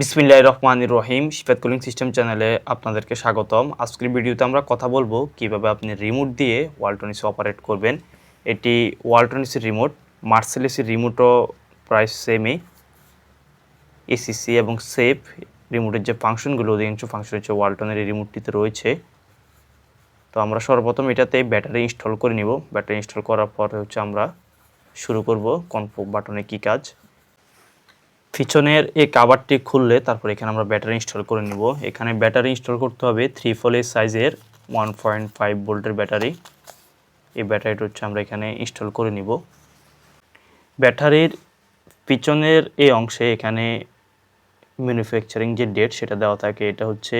বিসমিল্লাহ রহমান রহিম। শিফাত কুলিং সিস্টেম চ্যানেলে আপনাদেরকে স্বাগতম। আজকের ভিডিওতে আমরা কথা বলব কীভাবে আপনি রিমোট দিয়ে ওয়ালটনিস অপারেট করবেন। এটি ওয়ালটনিসের রিমোট মার্সেলিসের রিমোটও প্রায় সেমই এসিসি এবং সেফ রিমোটের যে ফাংশনগুলো, অধিকাংশ ফাংশন হচ্ছে ওয়ালটনের রিমোটটিতে রয়েছে। তো আমরা সর্বপ্রথম এটাতে ব্যাটারি ইনস্টল করে নিব। ব্যাটারি ইনস্টল করার পরে হচ্ছে আমরা শুরু করব কনফার্ম বাটনে কী কাজ। পিছনের এই কাভারটি খুললে তারপর এখানে আমরা ব্যাটারি ইনস্টল করে নিব। এখানে ব্যাটারি ইনস্টল করতে হবে থ্রি ফোলের সাইজের ওয়ান পয়েন্ট ফাইভ ভোল্টের ব্যাটারি এই ব্যাটারিটা হচ্ছে আমরা এখানে ইনস্টল করে নিব। ব্যাটারির পিছনের এই অংশে এখানে ম্যানুফ্যাকচারিং যে ডেট সেটা দেওয়া থাকে, এটা হচ্ছে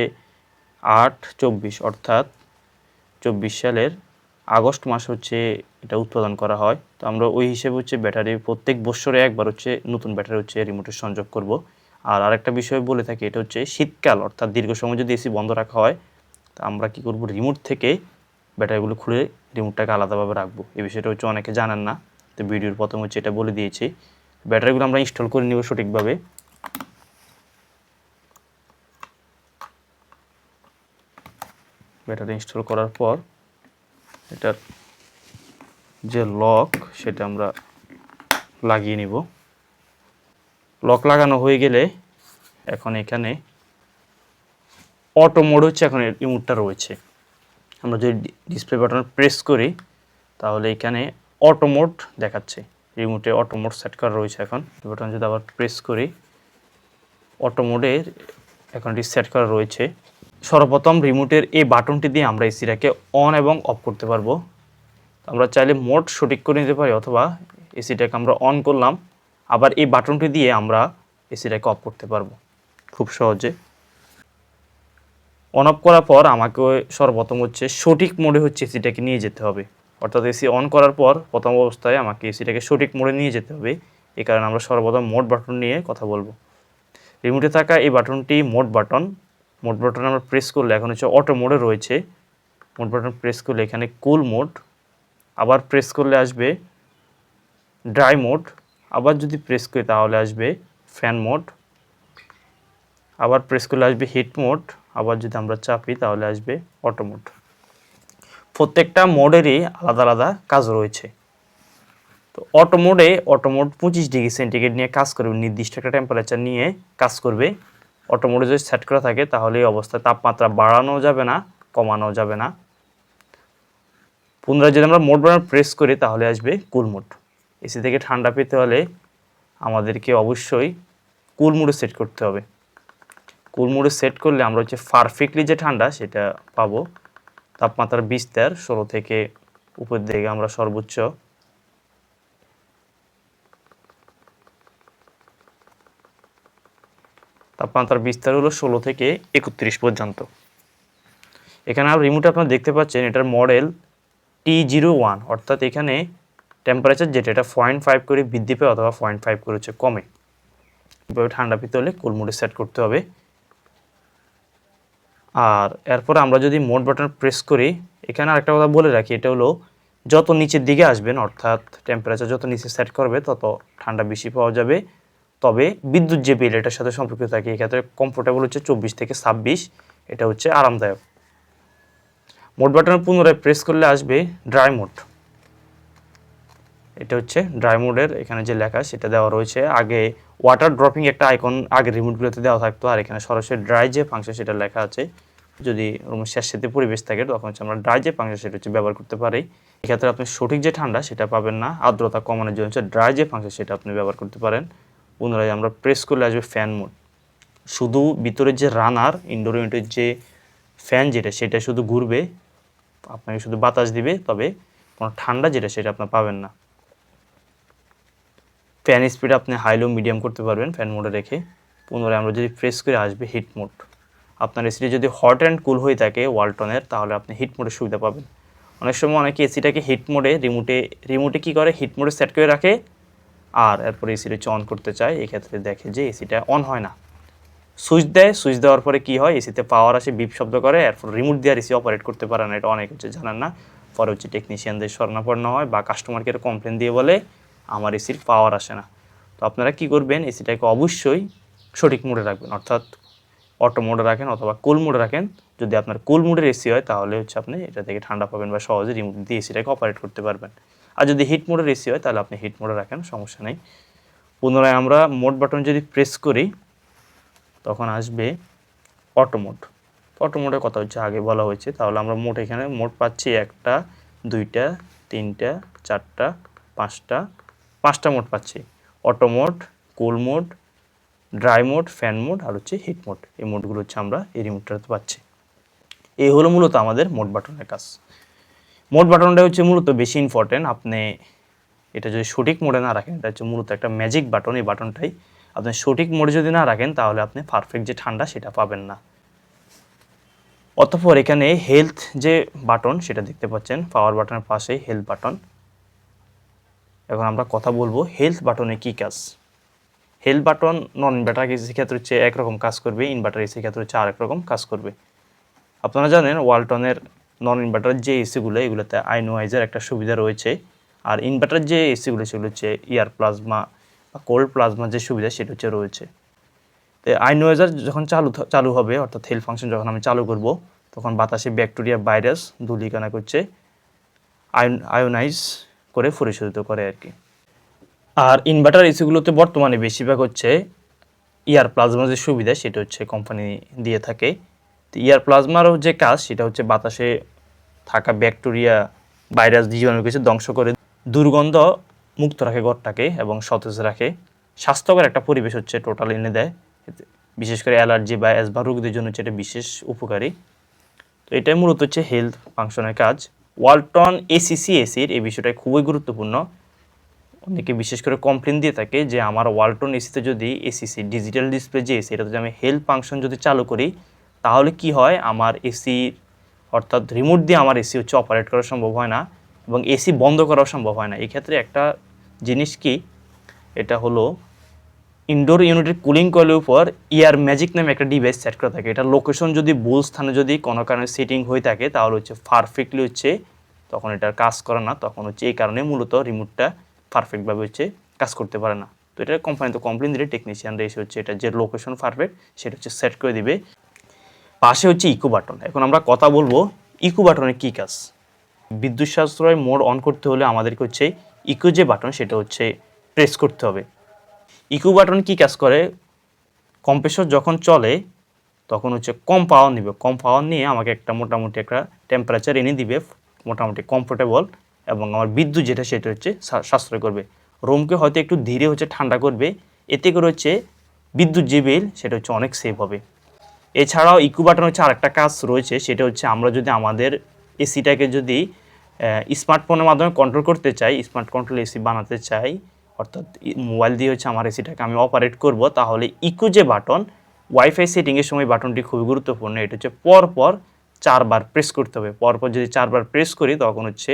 আট চব্বিশ, অর্থাৎ চব্বিশ সালের আগস্ট মাস হচ্ছে এটা উৎপাদন করা হয়। তো আমরা ওই হিসেবে হচ্ছে ব্যাটারি প্রত্যেক বছরে একবার হচ্ছে নতুন ব্যাটারি হচ্ছে রিমোটের সংযোগ করব। আর আরেকটা বিষয় বলে থাকি, এটা হচ্ছে শীতকাল, অর্থাৎ দীর্ঘ সময় যদি এসি বন্ধ রাখা হয়, তা আমরা কি করব? রিমোট থেকে ব্যাটারিগুলো খুলে রিমোটটাকে আলাদাভাবে রাখব। এই বিষয়টা হচ্ছে অনেকে জানেন না, তো ভিডিওর প্রথম হচ্ছে এটা বলে দিয়েছি। ব্যাটারিগুলো আমরা ইনস্টল করে নিব সঠিকভাবে। ব্যাটারি ইনস্টল করার পর এটার যে লক, সেটা আমরা লাগিয়ে নিব। লক লাগানো হয়ে গেলে এখন এখানে অটো মোড হচ্ছে, এখন রিমোটটা রয়েছে। আমরা যদি ডিসপ্লে বাটন প্রেস করি, তাহলে এখানে অটো মোড দেখাচ্ছে। রিমোটে অটো মোড সেট করা রয়েছে এখন। বাটন যদি আবার প্রেস করি, অটো মোডের এখন এটি সেট করা রয়েছে। সর্বপ্রথম রিমোটের এই বাটনটি দিয়ে আমরা এসিটাকে অন এবং অফ করতে পারব। আমরা চাইলে মোড সঠিক করে নিতে পারি অথবা এসিটাকে আমরা অন করলাম, আবার এই বাটনটি দিয়ে আমরা এসিটাকে অফ করতে পারব খুব সহজে। অন অফ করার পর আমাকে সর্বপ্রথম হচ্ছে সঠিক মোডে হচ্ছে এসিটাকে নিয়ে যেতে হবে। অর্থাৎ এসি অন করার পর প্রথম অবস্থায় আমাকে এসিটাকে সঠিক মোডে নিয়ে যেতে হবে। এই কারণে আমরা সর্বপ্রথম মোড বাটন নিয়ে কথা বলব। রিমোটে থাকা এই বাটনটি মোট বাটন মোড বাটন আমরা প্রেস করলে, এখন হচ্ছে অটো মোডে রয়েছে। মোড বাটন প্রেস করলে এখানে কুল মোড আবার প্রেস করলে আসবে ড্রাই মোড আবার যদি প্রেস করি তাহলে আসবে ফ্যান মোড আবার প্রেস করলে আসবে হিট মোড আবার যদি আমরা চাপি তাহলে আসবে অটো মোড প্রত্যেকটা মোডেরই আলাদা আলাদা কাজ রয়েছে। তো অটো মোডে অটো মোড পঁচিশ ডিগ্রি সেন্টিগ্রেড নিয়ে কাজ করবে, নির্দিষ্ট একটা টেম্পারেচার নিয়ে কাজ করবে। অটো মোডে যদি সেট করা থাকে, তাহলে এই অবস্থায় তাপমাত্রা বাড়ানো যাবে না কমানো যাবে না। পুনরায় যদি আমরা মোড বাটন প্রেস করি, তাহলে আসবে কুল এসি থেকে ঠান্ডা পেতে হলে আমাদেরকে অবশ্যই কুল মোডে সেট করতে হবে। কুল মোডে সেট করলে আমরা হচ্ছে পারফেক্টলি যে ঠান্ডা, সেটা পাবো। তাপমাত্রার বিস্তার ষোলো থেকে উপর দিকে আমরা সর্বোচ্চ তাপমাত্রার বিস্তার হলো ষোলো থেকে একত্রিশ পর্যন্ত। এখানে আর রিমোটে আপনারা দেখতে পাচ্ছেন, এটার মডেল টি জিরো ওয়ান অর্থাৎ এখানে টেম্পারেচার যেটা, এটা পয়েন্ট ফাইভ করে বৃদ্ধি পায় অথবা পয়েন্ট ফাইভ করে হচ্ছে কমে। এভাবে ঠান্ডা পেতে হলে কুল মোডে সেট করতে হবে। আর এরপর আমরা যদি মোড বাটন প্রেস করি, এখানে আরেকটা কথা বলে রাখি, এটা হলো যত নিচের দিকে আসবেন, অর্থাৎ টেম্পারেচার যত নিচে সেট করবে, তত ঠান্ডা বেশি পাওয়া যাবে। তবে বিদ্যুৎ যে বিল এটার সাথে সম্পর্কিত থাকে এক্ষেত্রে কমফোর্টেবল হচ্ছে চব্বিশ থেকে ছাব্বিশ, এটা হচ্ছে আরামদায়ক। মোড বাটন পুনরায় প্রেস করলে আসবে ড্রাই মোড এটা হচ্ছে ড্রাই মোডের এখানে যে লেখা, সেটা দেওয়া রয়েছে। আগে ওয়াটার ড্রপিং একটা আইকন আগে রিমোটগুলোতে দেওয়া থাকতো, আর এখানে সরাসরি ড্রাই যে ফাংশন সেটা লেখা আছে, যদি রুমের শেষ সাথে পরিবেশ থাকে, তখন হচ্ছে আমরা ড্রাই যে ফাংশন সেটা হচ্ছে ব্যবহার করতে পারি। এক্ষেত্রে আপনি সঠিক যে ঠান্ডা সেটা পাবেন না, আর্দ্রতা কমানোর জন্য হচ্ছে ড্রাই যে ফাংশন সেটা আপনি ব্যবহার করতে পারেন। পুনরায় আমরা প্রেস করলে আসবে ফ্যান মোড শুধু ভিতরের যে রানার ইনডোর ইউনিটের যে ফ্যান যেটা, সেটা শুধু ঘুরবে, আপনাকে শুধু বাতাস দিবে, তবে কোনো ঠান্ডা যেটা, সেটা আপনার পাবেন না। ফ্যান স্পিড আপনি হাই লো মিডিয়াম করতে পারবেন ফ্যান মোডে রেখে। পুনরায় আমরা যদি প্রেস করে আসবে হিট মোড আপনার এসিটি যদি হট অ্যান্ড কুল হয়ে থাকে ওয়ালটনের তাহলে আপনি হিট মোডের সুবিধা পাবেন। অনেক সময় অনেকে এসিটাকে হিট মোডে রিমোটে রিমোটে কী করে? হিট মোডে সেট করে রাখে। আর এরপরে এসিটা হচ্ছে অন করতে চায়, এক্ষেত্রে দেখে যে এসিটা অন হয় না। সুইচ দেয়, সুইচ দেওয়ার পরে কি হয়? এসিতে পাওয়ার আসে বিপ শব্দ করে, এরপর রিমোট দিয়ে এসি অপারেট করতে পারে না। এটা অনেক হচ্ছে জানেন না। পরে হচ্ছে টেকনিশিয়ানদের স্বর্ণাপন্ন হয় বা কাস্টমারকে কমপ্লেন দিয়ে বলে, আমার এসির পাওয়ার আসে না। তো আপনারা কি করবেন? এসিটাকে অবশ্যই সঠিক মোডে রাখবেন। অর্থাৎ অটো মোডে রাখেন অথবা কুল মোডে রাখেন। যদি আপনার কুল মোডের এসি হয়, তাহলে হচ্ছে আপনি এটা থেকে ঠান্ডা পাবেন বা সহজে রিমোট দিয়ে এসিটাকে অপারেট করতে পারবেন। আর যদি হিট মোডের এসি হয়, তাহলে আপনি হিট মোডে রাখেন, সমস্যা নেই। পুনরায় আমরা মোড বাটন যদি প্রেস করি, তখন আসবে অটো মোড অটো মোডের কথা হচ্ছে, আগে বলা হয়েছে, তাহলে আমরা মোট এখানে মোট পাচ্ছি একটা, দুইটা, তিনটা, চারটা, পাঁচটা পাঁচটা মোড পাচ্ছি। Auto mode cool mode dry mode fan mode আর হচ্ছে হিট মোড এই মোডগুলো হচ্ছে আমরা এই রিমোটটাতে পাচ্ছি। এই হলো মূলত আমাদের মোড বাটনের কাজ। মোড বাটনটা হচ্ছে মূলত বেশি ইম্পর্টেন্ট আপনি এটা যদি সঠিক মোডে না রাখেন, এটা হচ্ছে মূলত একটা ম্যাজিক বাটন এই বাটনটাই আপনি সঠিক মোডে যদি না রাখেন, তাহলে আপনি পারফেক্ট যে ঠান্ডা সেটা পাবেন না। অতঃপর এখানে হেলথ যে বাটন সেটা দেখতে পাচ্ছেন পাওয়ার বাটনের পাশেই হেলথ বাটন এখন আমরা কথা বলব হেলথ বাটনে কি কাজ? Health button non inverter AC ক্ষেত্রে হচ্ছে একরকম কাজ করবে ইনভার্টার এসি ক্ষেত্রে হচ্ছে আরেক রকম কাজ করবে। আপনারা জানেন ওয়ালটনের নন ইনভার্টার যে এসিগুলো এগুলোতে আইনোয়াইজের একটা সুবিধা রয়েছে। আর ইনভার্টার যে এসিগুলো সেগুলো হচ্ছে ইয়ার প্লাজমা বা কোল্ড প্লাজমা যে সুবিধা, সেটা হচ্ছে রয়েছে। তো আইনোয়াইজার যখন চালু চালু হবে, অর্থাৎ হেল ফাংশন যখন আমি চালু করব, তখন বাতাসে ব্যাকটেরিয়া ভাইরাস ধুলিকানা করছে আয়ন আয়োনাইজ করে পরিশোধিত করে আর কি। আর ইনভার্টার এসিগুলোতে বর্তমানে বেশিরভাগ হচ্ছে ইয়ার প্লাজমা যে সুবিধা, সেটা হচ্ছে কোম্পানি দিয়ে থাকে। ইয়ার প্লাজমারও যে কাজ, সেটা হচ্ছে বাতাসে থাকা ব্যাকটেরিয়া, ভাইরাস, জীবাণু কিছু ধ্বংস করে দুর্গন্ধ মুক্ত রাখে ঘরটাকে এবং সতেজ রাখে। স্বাস্থ্যকর একটা পরিবেশ হচ্ছে টোটাল এনে দেয়। বিশেষ করে অ্যালার্জি বা অ্যাজমা রোগীদের জন্য হচ্ছে এটা বিশেষ উপকারী। তো এটাই মূলত হচ্ছে হেলথ ফাংশনের কাজ। ওয়ালটন এসিসি এসির এই বিষয়টা খুবই গুরুত্বপূর্ণ। অনেকে বিশেষ করে কমপ্লেন দিয়ে থাকে যে, আমার ওয়ালটন এসিতে যদি এসিসি, ডিজিটাল ডিসপ্লে যে এসি এটাতে যদি আমি হেলথ ফাংশন যদি চালু করি তাহলে কি হয়? আমার এসি অর্থাৎ রিমোট দিয়ে আমার এসি হচ্ছে অপারেট করা সম্ভব হয় না এবং এসি বন্ধ করাও সম্ভব হয় না। এক্ষেত্রে একটা জিনিস কি? এটা হলো ইনডোর ইউনিটের কুলিং কয়েলের উপর ইয়ার ম্যাজিক নামে একটা ডিভাইস সেট করা থাকে। এটা লোকেশন যদি ভুল, স্থানে যদি কোনো কারণে সেটিং হয়ে থাকে, তাহলে হচ্ছে পারফেক্টলি হচ্ছে তখন এটার কাজ করে না। তখন হচ্ছে এই কারণে মূলত রিমোটটা পারফেক্টভাবে হচ্ছে কাজ করতে পারে না। তো এটা কোম্পানি তো কমপ্লেন দিলে টেকনিশিয়ানরা এসে হচ্ছে এটা যে লোকেশন পারফেক্ট সেটা হচ্ছে সেট করে দিবে। পাশে হচ্ছে ইকো বাটন এখন আমরা কথা বলব ইকো বাটনের কী কাজ। বিদ্যুৎ সাশ্রয় মোড অন করতে হলে আমাদেরকে হচ্ছে ইকো যে বাটন সেটা হচ্ছে প্রেস করতে হবে। ইকো বাটন কি কাজ করে? কম্প্রেসর যখন চলে, তখন হচ্ছে কম পাওয়ার নিবে। কম পাওয়ার নিয়ে আমাকে একটা মোটামুটি একটা টেম্পারেচার এনে দিবে, মোটামুটি কমফোর্টেবল এবং আমার বিদ্যুৎ যেটা, সেটা হচ্ছে সাশ্রয় করবে। রুমকে হয়তো একটু ধীরে হচ্ছে ঠান্ডা করবে, এতে করে হচ্ছে বিদ্যুৎ যে বিল সেটা হচ্ছে অনেক সেভ হবে। এছাড়াও ইকো বাটন হচ্ছে আরেকটা কাজ রয়েছে, সেটা হচ্ছে আমরা যদি আমাদের এসিটাকে যদি স্মার্টফোনের মাধ্যমে কন্ট্রোল করতে চাই স্মার্ট কন্ট্রোল এসি বানাতে চাই, অর্থাৎ মোবাইল দিয়ে হচ্ছে আমার এসিটাকে আমি অপারেট করব, তাহলে ইকো যে বাটন ওয়াইফাই সেটিংয়ের সময় বাটনটি খুবই গুরুত্বপূর্ণ। এটা হচ্ছে পরপর চারবার প্রেস করতে হবে। পরপর যদি চারবার প্রেস করি, তখন হচ্ছে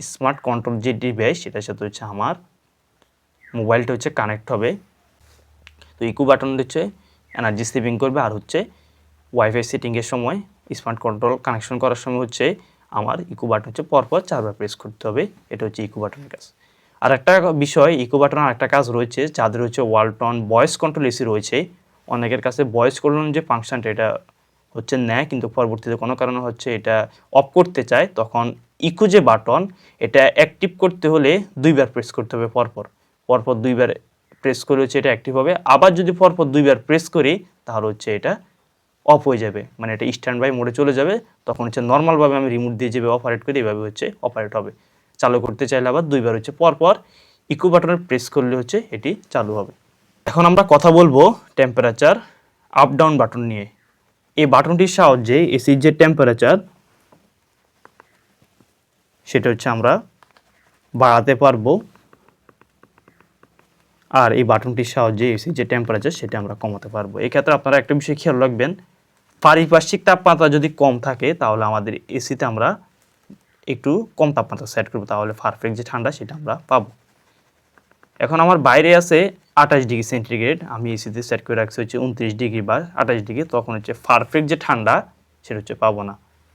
স্মার্ট কন্ট্রোল যে ডিভাইস সেটার সাথে হচ্ছে আমার মোবাইলটা হচ্ছে কানেক্ট হবে। তো ইকো বাটন হচ্ছে এনার্জি সেভিং করবে আর হচ্ছে ওয়াইফাই সেটিংয়ের সময় স্মার্ট কন্ট্রোল কানেকশন করার সময় হচ্ছে আমার ইকো বাটন হচ্ছে পরপর চারবার প্রেস করতে হবে। এটা হচ্ছে ইকো বাটনের কাজ। আর একটা বিষয় ইকো বাটন আর একটা কাজ রয়েছে, যাদের হচ্ছে ওয়ালটন ভয়েস কন্ট্রোল এসি রয়েছে। অনেকের কাছে ভয়েস কন্ট্রোল যে ফাংশনটা এটা হচ্ছে নেয়, কিন্তু পরবর্তীতে কোনো কারণে হচ্ছে এটা অফ করতে চায়, তখন ইকো যে বাটন এটা অ্যাক্টিভ করতে হলে দুইবার প্রেস করতে হবে পরপর। পরপর দুইবার প্রেস করে হচ্ছে এটা অ্যাক্টিভ হবে। আবার যদি পরপর দুইবার প্রেস করি, তাহলে হচ্ছে এটা অফ হয়ে যাবে। মানে এটা স্ট্যান্ড বাই মোডে চলে যাবে। তখন হচ্ছে নর্মালভাবে আমি রিমোট দিয়ে যেভাবে অপারেট করি এভাবে হচ্ছে অপারেট হবে। চালু করতে চাইলে আবার দুইবার হচ্ছে পরপর ইকো বাটনে প্রেস করলে হচ্ছে এটি চালু হবে। এখন আমরা কথা বলব টেম্পারেচার আপ ডাউন বাটন নিয়ে। এই বাটনটির সাহায্যে এসির যে টেম্পারেচার সেটা হচ্ছে আমরা বাড়াতে পারব। আর এই বাটনটির সাহায্যে এসি যে টেম্পারেচার সেটা আমরা কমাতে পারব। এক্ষেত্রে আপনারা একটা বিষয় খেয়াল রাখবেন, পারিপার্শ্বিক তাপমাত্রা যদি কম থাকে, তাহলে আমাদের এসিতে আমরা একটু কম তাপমাত্রা সেট করব, তাহলে পারফেক্ট যে ঠান্ডা, সেটা আমরা পাবো। এখন আমার বাইরে আছে আঠাশ ডিগ্রি সেন্টিগ্রেড আমি এসিতে সেট করে রাখছি হচ্ছে উনত্রিশ ডিগ্রি বা আঠাশ ডিগ্রি, তখন হচ্ছে পারফেক্ট যে ঠান্ডা, সেটা হচ্ছে পাবো না।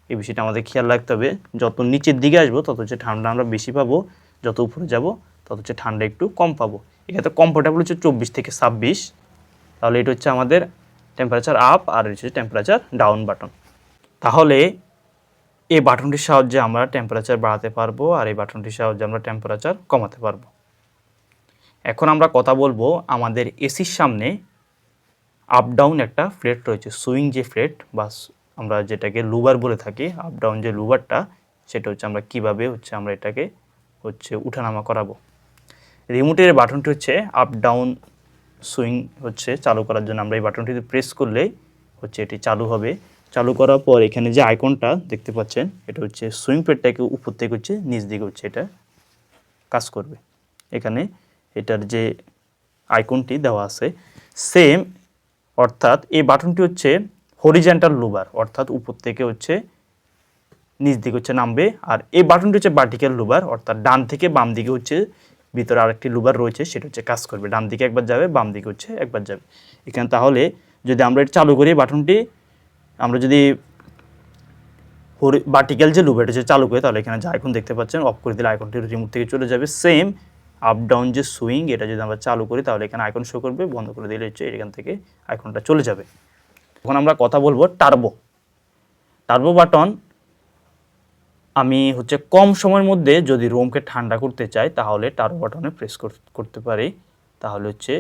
এই বিষয়টা আমাদের খেয়াল রাখতে হবে, যত নিচের দিকে আসব, তত হচ্ছে ঠান্ডা আমরা বেশি পাবো, যত উপরে যাব, তত হচ্ছে ঠান্ডা একটু কম পাবো। এক্ষেত্রে কমফোর্টেবল হচ্ছে চব্বিশ থেকে ছাব্বিশ। তাহলে এটা হচ্ছে আমাদের টেম্পারেচার আপ আর হচ্ছে টেম্পারেচার ডাউন বাটন তাহলে এই বাটনটির সাহায্যে আমরা টেম্পারেচার বাড়াতে পারব আর এই বাটনটির সাহায্যে আমরা টেম্পারেচার কমাতে পারব। এখন আমরা কথা বলব আমাদের এসির সামনে আপ ডাউন একটা ফ্লেট রয়েছে, সুইং যে ফ্লেট বা আমরা যেটাকে লুবার বলে থাকি আপ ডাউন যে লুবারটা, সেটা হচ্ছে আমরা কীভাবে হচ্ছে আমরা এটাকে হচ্ছে উঠানামা করাবো। রিমোটের বাটনটি হচ্ছে আপ ডাউন সুইং হচ্ছে চালু করার জন্য। আমরা এই বাটনটিতে প্রেস করলে হচ্ছে এটি চালু হবে। চালু করার পর এখানে যে আইকনটা দেখতে পাচ্ছেন, এটা হচ্ছে সুইং প্লেটটাকে উপর থেকে হচ্ছে নিচ দিকে হচ্ছে এটা কাজ করবে। এখানে এটার যে আইকনটি দেওয়া আছে সেম অর্থাৎ এই বাটনটি হচ্ছে হরিজেন্টাল লুবার অর্থাৎ উপর থেকে হচ্ছে নিচ দিকে হচ্ছে নামবে। আর এই বাটনটি হচ্ছে ভার্টিক্যাল লুবার অর্থাৎ ডান থেকে বাম দিকে হচ্ছে ভিতরে আরেকটি লুবার রয়েছে, সেটা হচ্ছে কাজ করবে। ডান দিকে একবার যাবে, বাম দিকে হচ্ছে একবার যাবে। এখানে তাহলে যদি আমরা এটা চালু করি, বাটনটি আমরা যদি ভার্টিক্যাল যে লুব এটা হচ্ছে চালু করে, তাহলে এখানে যে আইকন দেখতে পাচ্ছেন অফ করে দিলে আইকনটি রিমোট থেকে চলে যাবে। সেম আপ ডাউন যে সুইং এটা যদি আমরা চালু করি, তাহলে এখানে আইকন শো করবে, বন্ধ করে দিলে হচ্ছে এখান থেকে আইকনটা চলে যাবে। এখন আমরা কথা বলব টার্বো টার্বো বাটন আমি হচ্ছে কম সময়ের মধ্যে যদি রোমকে ঠান্ডা করতে চাই, তাহলে টার্বো বাটনে প্রেস করতে পারি। তাহলে হচ্ছে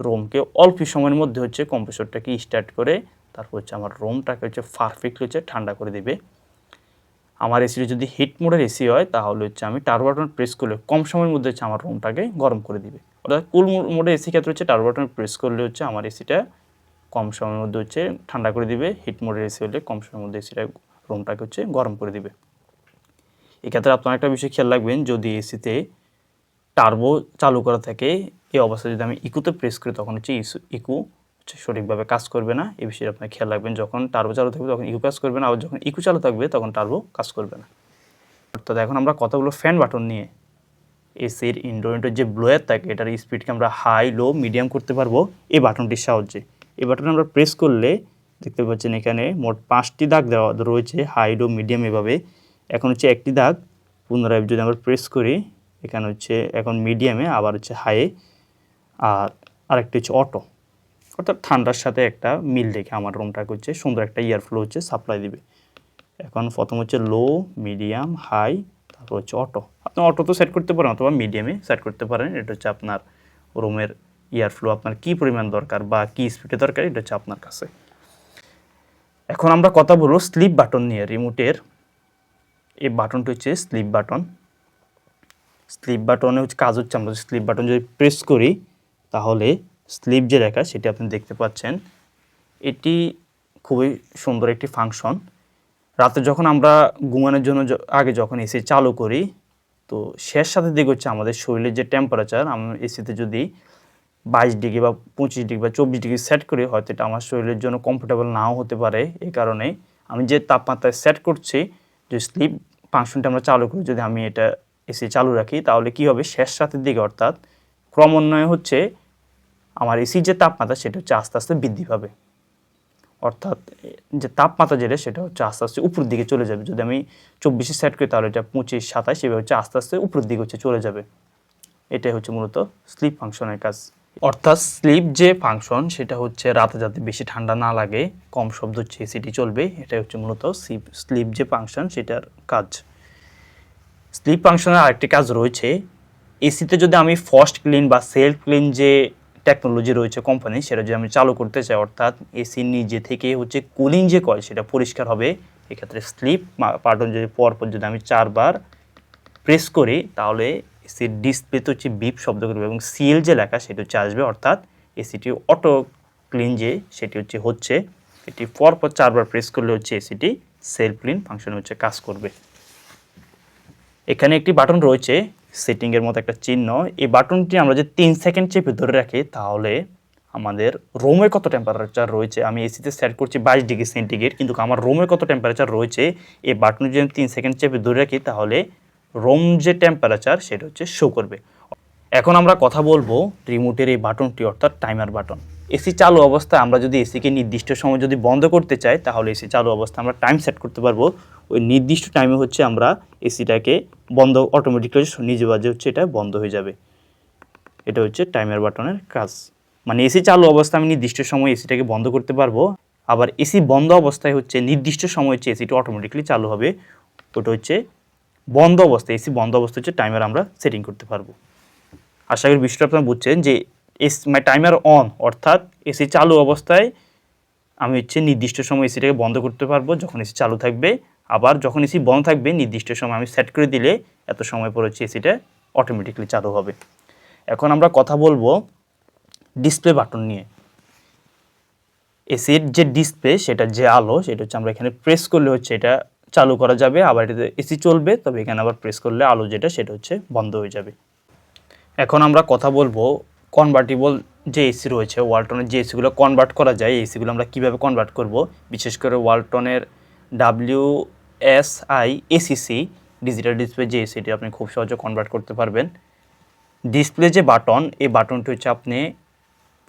রোমকে অল্প সময়ের মধ্যে হচ্ছে কম্প্রেসরটাকে স্টার্ট করে, তারপর হচ্ছে আমার রোমটাকে হচ্ছে পারফেক্টলি হচ্ছে ঠান্ডা করে দেবে। আমার এসিটা যদি হিট মোডের এসি হয়, তাহলে হচ্ছে আমি টার্বো বাটন প্রেস করলে কম সময়ের মধ্যে হচ্ছে আমার রুমটাকে গরম করে দিবে। অর্থাৎ কুল মোডের এসি ক্ষেত্রে হচ্ছে টার্বো বাটন প্রেস করলে হচ্ছে আমার এসিটা কম সময়ের মধ্যে হচ্ছে ঠান্ডা করে দিবে। হিট মোডের এসি হলে কম সময়ের মধ্যে এসিটা রুমটাকে হচ্ছে গরম করে দিবে। এক্ষেত্রে আপনার একটা বিষয় খেয়াল রাখবেন, যদি এসিতে টার্বো চালু করা থাকে, এই অবস্থায় যদি আমি ইকুতে প্রেস করি, তখন হচ্ছে ইকু সঠিকভাবে কাজ করবে না। এই বিষয়ে আপনার খেয়াল রাখবেন, যখন টার্বো চালু থাকবে, তখন ইকু কাজ করবে না, আবার যখন ইকু চালু থাকবে, তখন টার্বো কাজ করবে না। অর্থাৎ এখন আমরা কতগুলো ফ্যান বাটন নিয়ে। এসির ইনডোর ইনডোর যে ব্লোয়ার থাকে, এটার স্পিডকে আমরা হাই লো মিডিয়াম করতে পারব, এই বাটনটির সাহায্যে। এই বাটনে আমরা প্রেস করলে, দেখতে পাচ্ছেন এখানে মোট পাঁচটি দাগ দেওয়া রয়েছে হাই লো মিডিয়াম এভাবে। এখন হচ্ছে একটি দাগ। পুনরায় যদি আমরা প্রেস করি, এখানে হচ্ছে এখন মিডিয়ামে আবার হচ্ছে হাইয়ে আর আরেকটি হচ্ছে অটো অর্থাৎ ঠান্ডার সাথে একটা মিল রেখে আমার রুমটাকে হচ্ছে সুন্দর একটা ইয়ার ফ্লো হচ্ছে সাপ্লাই দিবে। এখন প্রথম হচ্ছে লো মিডিয়াম হাই তারপর হচ্ছে অটো আপনি অটো তো সেট করতে পারেন অথবা মিডিয়ামে সেট করতে পারেন। এটা হচ্ছে আপনার রুমের ইয়ার ফ্লো আপনার কী পরিমাণ দরকার বা কী স্পিডে দরকার, এটা হচ্ছে আপনার কাছে। এখন আমরা কথা বলব স্লিপ বাটন নিয়ে রিমোটের এই বাটনটি হচ্ছে স্লিপ বাটন স্লিপ বাটনে হচ্ছে কাজ হচ্ছে আমরা স্লিপ বাটন যদি প্রেস করি, তাহলে স্লিপ যে লেখা সেটি আপনি দেখতে পাচ্ছেন। এটি খুবই সুন্দর একটি ফাংশন রাতে যখন আমরা ঘুমানোর জন্য আগে যখন এসি চালু করি, তো শেষ সাথে দিকে হচ্ছে আমাদের শরীরের যে টেম্পারেচার আমরা এসিতে যদি বাইশ ডিগ্রি বা পঁচিশ ডিগ্রি বা চব্বিশ ডিগ্রি সেট করি, হয়তো এটা আমার শরীরের জন্য কমফোর্টেবল নাও হতে পারে। এই কারণে আমি যে তাপমাত্রায় সেট করছি, যে স্লিপ ফাংশনটা আমরা চালু করি, যদি আমি এটা এসি চালু রাখি, তাহলে কি হবে? শেষ রাতের দিকে অর্থাৎ ক্রমান্বয়ে হচ্ছে, আমার এসির যে তাপমাত্রা, সেটা হচ্ছে আস্তে আস্তে বৃদ্ধি পাবে। অর্থাৎ যে তাপমাত্রা যেটা, সেটা হচ্ছে আস্তে আস্তে উপরের দিকে চলে যাবে। যদি আমি চব্বিশে সেট করি, তাহলে এটা পঁচিশ, সাতাশ, এভাবে হচ্ছে আস্তে আস্তে উপরের দিকে হচ্ছে চলে যাবে। এটাই হচ্ছে মূলত স্লিপ ফাংশনের কাজ। অর্থাৎ স্লিপ যে ফাংশন, সেটা হচ্ছে রাতে যাতে বেশি ঠান্ডা না লাগে, কম শব্দ হচ্ছে এসিটি চলবে, এটাই হচ্ছে মূলত স্লিপ স্লিপ যে ফাংশন, সেটার কাজ। স্লিপ ফাংশনের আরেকটি কাজ রয়েছে এসিতে যদি আমি ফার্স্ট ক্লিন বা সেলফ ক্লিন যে টেকনোলজি রয়েছে কোম্পানি সেটা যদি আমি চালু করতে চাই, অর্থাৎ এসি নিজে থেকে হচ্ছে কুলিং যে কয়, সেটা পরিষ্কার হবে, এক্ষেত্রে স্লিপ পার্টন যদি পরপর যদি আমি চারবার প্রেস করি, তাহলে এসির ডিসপ্লেতে হচ্ছে বিপ শব্দ করবে এবং সিএল যে লেখা সেটি হচ্ছে আসবে, অর্থাৎ এসিটি অটো ক্লিন যে সেটি হচ্ছে হচ্ছে, এটি পরপর চারবার প্রেস করলে হচ্ছে এসিটি সেলফ ক্লিন ফাংশন হচ্ছে কাজ করবে। এখানে একটি বাটন রয়েছে সেটিংয়ের মতো একটা চিহ্ন। এই বাটনটি আমরা যে তিন সেকেন্ড চেপে ধরে রাখি, তাহলে আমাদের রোমে কত টেম্পারেচার রয়েছে? আমি এসিতে সেট করছি বাইশ ডিগ্রি সেন্টিগ্রেড কিন্তু আমার রোমে কত টেম্পারেচার রয়েছে? এই বাটনটি যদি আমি তিন সেকেন্ড চেপে ধরে রাখি, তাহলে রোম যে টেম্পারেচার সেটা হচ্ছে শো করবে। এখন আমরা কথা বলব রিমোটের এই বাটনটি অর্থাৎ টাইমার বাটন এসি চালু অবস্থায় আমরা যদি এসিকে নির্দিষ্ট সময় যদি বন্ধ করতে চাই, তাহলে এসি চালু অবস্থায় আমরা টাইম সেট করতে পারব। ওই নির্দিষ্ট টাইমে হচ্ছে আমরা এসিটাকে বন্ধ অটোমেটিক্যালি নিজে বাজে হচ্ছে এটা বন্ধ হয়ে যাবে। এটা হচ্ছে টাইমার বাটনের কাজ। মানে এসি চালু অবস্থায় আমি নির্দিষ্ট সময় এসিটাকে বন্ধ করতে পারব। আবার এসি বন্ধ অবস্থায় হচ্ছে নির্দিষ্ট সময় হচ্ছে এসিটা অটোমেটিকলি চালু হবে। ওটা হচ্ছে বন্ধ অবস্থায়, এসি বন্ধ অবস্থায় হচ্ছে টাইমার আমরা সেটিং করতে পারব। আশা করি বিষয়টা আপনারা বুঝছেন যে এস মাই টাইমার অন অর্থাৎ এসি চালু অবস্থায় আমি হচ্ছে নির্দিষ্ট সময় এসিটাকে বন্ধ করতে পারব, যখন এসি চালু থাকবে। আবার যখন এসি বন্ধ থাকবে, নির্দিষ্ট সময় আমি সেট করে দিলে এত সময় পর হচ্ছে এসিটা অটোমেটিকলি চালু হবে। এখন আমরা কথা বলব ডিসপ্লে বাটন নিয়ে। এসির যে ডিসপ্লে সেটা যে আলো, সেটা হচ্ছে আমরা এখানে প্রেস করলে হচ্ছে এটা চালু করা যাবে, আবার এটাতে এসি চলবে, তবে এখানে আবার প্রেস করলে আলো যেটা, সেটা হচ্ছে বন্ধ হয়ে যাবে। এখন আমরা কথা বলব কনভার্টিবল যে এসি রয়েছে ওয়ালটনের যে এসিগুলো কনভার্ট করা যায় এসিগুলো আমরা কীভাবে কনভার্ট করব? বিশেষ করে ওয়ালটনের W S I ACC digital display যে এসিটি আপনি খুব সহজে কনভার্ট করতে পারবেন। ডিসপ্লে যে বাটন এই বাটনটি হচ্ছে আপনি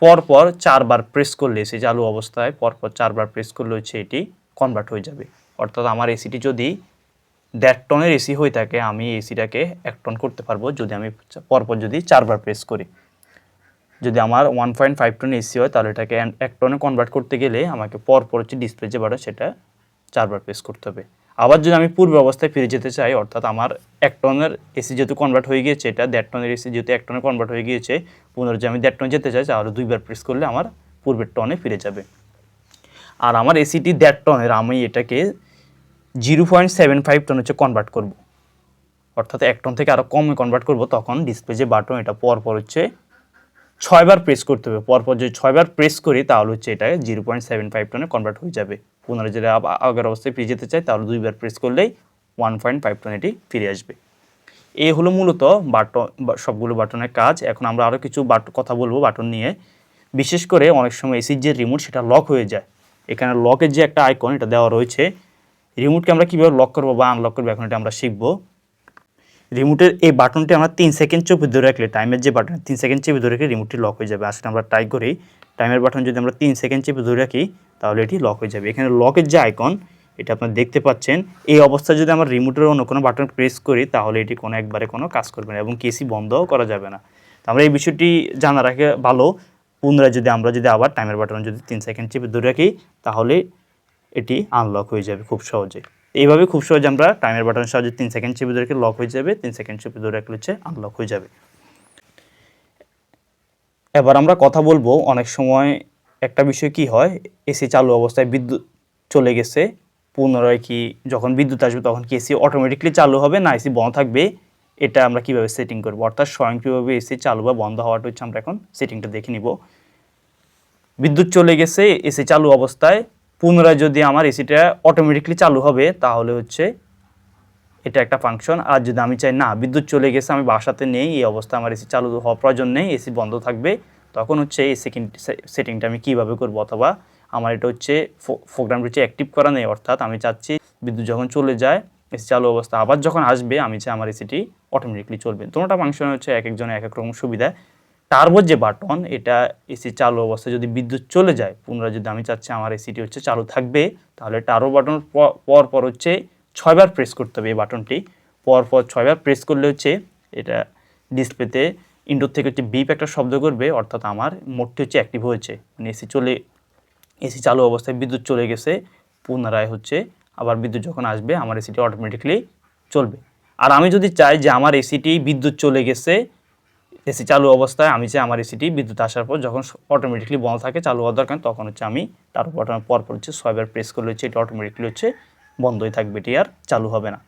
পরপর চারবার প্রেস করলে এসি চালু অবস্থায়, পরপর চারবার প্রেস করলে হচ্ছে এটি কনভার্ট হয়ে যাবে। অর্থাৎ আমার এসিটি যদি দেড় টনের এসি হয়ে থাকে, আমি এসিটাকে এক টন করতে পারব যদি আমি পরপর যদি চারবার প্রেস করি। যদি আমার one point five ton AC হয়, তাহলে এটাকে এক- টনে কনভার্ট করতে গেলে আমাকে পরপর হচ্ছে ডিসপ্লে যে বাটন, সেটা চারবার প্রেস করতে হবে। আবার যদি আমি পূর্ব অবস্থায় ফিরে যেতে চাই, অর্থাৎ আমার এক টনের এসি যেহেতু কনভার্ট হয়ে গিয়েছে, এটা দেড় টনের এসি যেহেতু এক টনে কনভার্ট হয়ে গিয়েছে, পুনরায় যদি আমি দেড় টনে যেতে চাই, তাহলে দুইবার প্রেস করলে আমার পূর্বের টনে ফিরে যাবে। আর আমার এসিটি দেড় টনের, আমি এটাকে zero point seven five ton হচ্ছে কনভার্ট করব। অর্থাৎ এক টন থেকে আরও কমে কনভার্ট করব, তখন ডিসপ্লে যে বাটন এটা পরপর হচ্ছে ছয়বার প্রেস করতে হবে। পরপর যদি ছয়বার প্রেস করি, তাহলে হচ্ছে এটা জিরো পয়েন্ট সেভেন ফাইভ টনে কনভার্ট হয়ে যাবে। পুনরায় যদি আগের অবস্থায় ফিরে যেতে চাই, তাহলে দুইবার প্রেস করলেই ওয়ান পয়েন্ট ফাইভ টন এটি ফিরে আসবে। এ হলো মূলত বাটন সবগুলো বাটনের কাজ। এখন আমরা আরও কিছু বাট, কথা বলব বাটন নিয়ে। বিশেষ করে অনেক সময় এসির যে রিমোট সেটা লক হয়ে যায়। এখানে লকের যে একটা আইকন এটা দেওয়া রয়েছে। রিমোটকে আমরা কীভাবে লক করব বা আনলক করব এখন আমরা শিখব। রিমোটের এই বাটনটি আমরা তিন সেকেন্ড চেপে ধরে রাখলে টাইমের যে বাটন তিন সেকেন্ড চেপে ধরে রাখলে রিমোটটি লক হয়ে যাবে। আসলে আমরা ট্রাই করি টাইমের বাটন যদি আমরা তিন সেকেন্ড চেপে ধরে রাখি, তাহলে এটি লক হয়ে যাবে। এখানে লকের যে আইকন এটা আপনারা দেখতে পাচ্ছেন। এই অবস্থায় যদি আমরা রিমোটের অন্য কোনো বাটন প্রেস করি, তাহলে এটি কোনো একবারে কোনো কাজ করবে না এবং কেসি বন্ধও করা যাবে না। তো আমরা এই বিষয়টি জানা রাখে ভালো। পুনরায় যদি আমরা যদি আবার টাইমের বাটন যদি তিন সেকেন্ড চেপে ধরে রাখি, তাহলে এটি আনলক হয়ে যাবে খুব সহজে এইভাবে খুব সহজে আমরা টাইমের বাটনের সাহায্যে তিন সেকেন্ড চেপে ধরে লক হয়ে যাবে, তিন সেকেন্ড চেপে ধরে রাখলে হচ্ছে আনলক হয়ে যাবে। এবার আমরা কথা বলব অনেক সময় একটা বিষয় কি হয় এসি চালু অবস্থায় বিদ্যুৎ চলে গেছে, পুনরায় কি যখন বিদ্যুৎ আসবে তখন কি এসি অটোমেটিকলি চালু হবে না এসি বন্ধ থাকবে? এটা আমরা কীভাবে সেটিং করব? অর্থাৎ স্বয়ংক্রিয়ভাবে এসি চালু বা বন্ধ হওয়াটা হচ্ছে আমরা এখন সেটিংটা দেখে নিব। বিদ্যুৎ চলে গেছে এসি চালু অবস্থায় পুনরায় যদি আমার এসিটা অটোমেটিকলি চালু হবে, তাহলে হচ্ছে এটা একটা ফাংশন আর যদি আমি চাই, না, বিদ্যুৎ চলে গেছে, আমি বাসাতে নেই, এই অবস্থা আমার এসি চালু হওয়া প্রয়োজন নেই এসি বন্ধ থাকবে, তখন হচ্ছে এই সেকেন্ড সেটিংটা আমি কীভাবে করব? অথবা আমার এটা হচ্ছে প্রোগ্রামটা হচ্ছে অ্যাক্টিভ করা নেই, অর্থাৎ আমি চাচ্ছি বিদ্যুৎ যখন চলে যায় এসি চালু অবস্থা আবার যখন আসবে, আমি চাই আমার এসিটি অটোমেটিকলি চলবে। দুটোটা ফাংশন হচ্ছে এক একজনের এক এক রকম সুবিধা। টার্বোর যে বাটন এটা এসি চালু অবস্থায় যদি বিদ্যুৎ চলে যায়, পুনরায় যদি আমি চাচ্ছি আমার এসিটি হচ্ছে চালু থাকবে, তাহলে টার্বো বাটন পর পর হচ্ছে ছয়বার প্রেস করতে হবে এই বাটনটি পর পর ছয়বার প্রেস করলে হচ্ছে এটা ডিসপ্লেতে ইনডোর থেকে হচ্ছে বিপ একটা শব্দ করবে, অর্থাৎ আমার মোডটি হচ্ছে অ্যাক্টিভ হয়েছে। মানে এসি চলে এসি চালু অবস্থায় বিদ্যুৎ চলে গেছে, পুনরায় হচ্ছে আবার বিদ্যুৎ যখন আসবে, আমার এসিটি অটোমেটিকলি চলবে। আর আমি যদি চাই যে আমার এসিটি বিদ্যুৎ চলে গেছে এসি চালু অবস্থায় আমি চাই আমার এসিটি বিদ্যুৎ আসার পর যখন অটোমেটিকলি বন্ধ থাকে, চালু হওয়ার দরকার, তখন হচ্ছে আমি তারপর পর পর হচ্ছে ছয়বার প্রেস করলে হচ্ছে, এটা অটোমেটিকলি হচ্ছে বন্ধই থাকবে, এটি আর চালু হবে না।